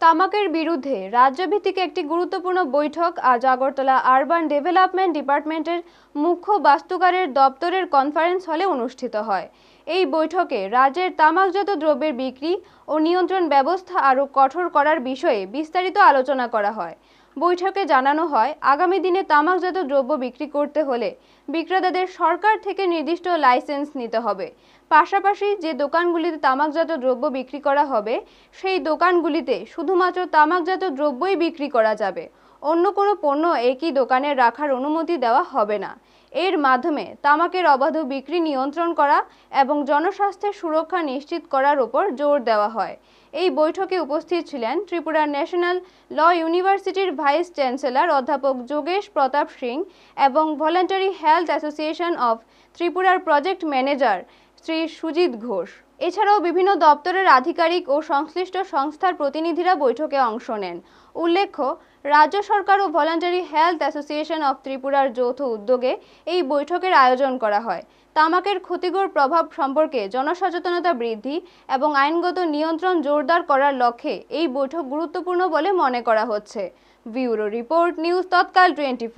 তামাকের বিরুদ্ধে রাজ্যভিত্তিক একটি গুরুত্বপূর্ণ বৈঠক আজ আগরতলা আরবান ডেভেলপমেন্ট ডিপার্টমেন্টের মুখ্য বাস্তুকারের দপ্তরের কনফারেন্স হলে অনুষ্ঠিত হয়। এই বৈঠকে রাজ্যের তামাকজাত দ্রব্যের বিক্রি ও নিয়ন্ত্রণ ব্যবস্থা আরও কঠোর করার বিষয়ে বিস্তারিত আলোচনা করা হয়। বৈঠকে জানানো হয়, আগামী দিনে তামাকজাত দ্রব্য বিক্রি করতে হলে বিক্রেতাদের সরকার থেকে নির্দিষ্ট লাইসেন্স নিতে হবে। পাশাপাশি যে দোকানগুলিতে তামাকজাত দ্রব্য বিক্রি করা হবে, সেই দোকানগুলিতে শুধুমাত্র তামাকজাত দ্রব্যই বিক্রি করা যাবে। অন্য কোনো পণ্য একই দোকানে রাখার অনুমতি দেওয়া হবে না। এর মাধ্যমে তামাকের অবাধ বিক্রি নিয়ন্ত্রণ করা এবং জনস্বাস্থ্যের সুরক্ষা নিশ্চিত করার ওপর জোর দেওয়া হয়। এই বৈঠকে উপস্থিত ছিলেন ত্রিপুরা ন্যাশনাল ল ইউনিভার্সিটির ভাইস চ্যান্সেলর অধ্যাপক যোগেশ প্রতাপ সিং এবং ভলেন্টারি হেলথ অ্যাসোসিয়েশন অফ ত্রিপুরার প্রজেক্ট ম্যানেজার শ্রী সুজিত ঘোষ। এছাড়াও বিভিন্ন দপ্তরের আধিকারিক ও সংশ্লিষ্ট সংস্থার প্রতিনিধিরা বৈঠকে অংশ নেন। উল্লেখ্য, রাজ্য সরকার ও ভলান্টারি হেলথ অ্যাসোসিয়েশন অব ত্রিপুরার যৌথ উদ্যোগে এই বৈঠকের আয়োজন করা হয়। তামাকের ক্ষতিকর প্রভাব সম্পর্কে জনসচেতনতা বৃদ্ধি এবং আইনগত নিয়ন্ত্রণ জোরদার করার লক্ষ্যে এই বৈঠক গুরুত্বপূর্ণ বলে মনে করা হচ্ছে। Bureau report, news Tatkal twenty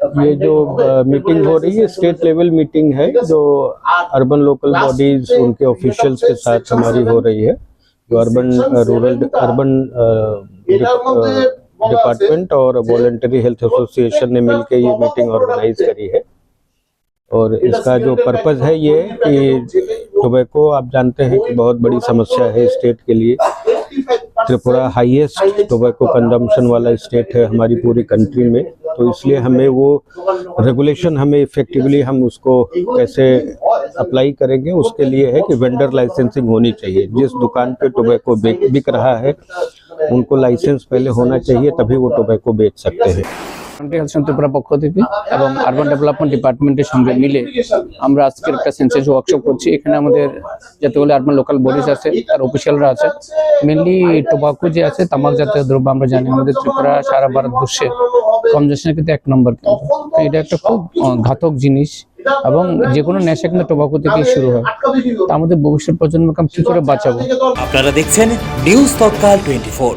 ये जो मीटिंग हो रही है स्टेट लेवल मीटिंग है जो अर्बन लोकल बॉडीज उनके ऑफिशियल्स के साथ हमारी हो रही है जो अर्बन रूरल अर्बन डिपार्टमेंट और वॉलेंटरी हेल्थ एसोसिएशन ने मिलकर ये मीटिंग ऑर्गेनाइज करी है। और इसका जो पर्पज है ये कि टोबैको आप जानते हैं कि बहुत बड़ी समस्या है स्टेट के लिए। त्रिपुरा हाईएस्ट टोबैको कंजम्पशन वाला स्टेट है हमारी पूरी कंट्री में। तो इसलिए हमें वो रेगुलेशन हमें इफेक्टिवली हम उसको कैसे अप्लाई करेंगे उसके लिए है कि वेंडर लाइसेंसिंग होनी चाहिए जिस दुकान पे टोबैको बिक बिक रहा है उनको लाइसेंस पहले होना चाहिए तभी वो टोबैको बेच सकते हैं কান্ট্রি হেলথ ত্রিপুরা পক্ষ থেকে এবং আরবান ডেভেলপমেন্ট ডিপার্টমেন্টের সঙ্গে মিলে আমরা আজকের একটা সেন্সেস ওয়ার্কশপ করছি এখানে আমাদের যতগুলো আরবান লোকাল বডিজ আছে তার অফিসিয়ালরা আছে মেনলি টোবাকো যে আছে তামাক জাতীয় দ্রব্য আমরা জানি আমাদের ত্রিপুরা সারা ভারতবর্ষে কনজামশনের কিন্তু এক নম্বর কিন্তু। এটা একটা খুব ঘাতক জিনিস এবং যে কোনো নেশা কিন্তু টোবাকো থেকেই শুরু হয়। তা আমাদের ভবিষ্যৎ প্রজন্মকে আমি কি করে বাঁচাবো? আপনারা দেখছেন নিউজ তৎকাল টোয়েন্টি ফোর